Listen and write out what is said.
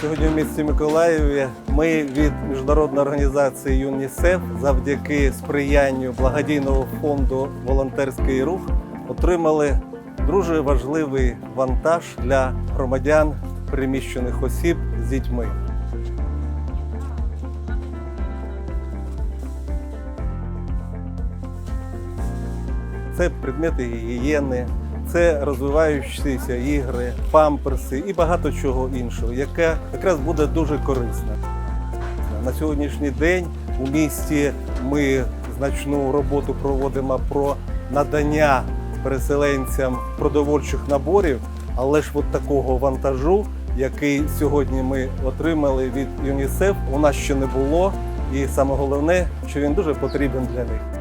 Сьогодні в місті Миколаєві ми від міжнародної організації ЮНІСЕФ завдяки сприянню благодійного фонду Волонтерський рух отримали дуже важливий вантаж для громадян переміщених осіб з дітьми. Це предмети гігієни, це розвиваючіся ігри, памперси і багато чого іншого, яке якраз буде дуже корисне. На сьогоднішній день у місті ми значну роботу проводимо про надання переселенцям продовольчих наборів, але ж от такого вантажу, який сьогодні ми отримали від ЮНІСЕФ, у нас ще не було. І саме головне, що він дуже потрібен для них.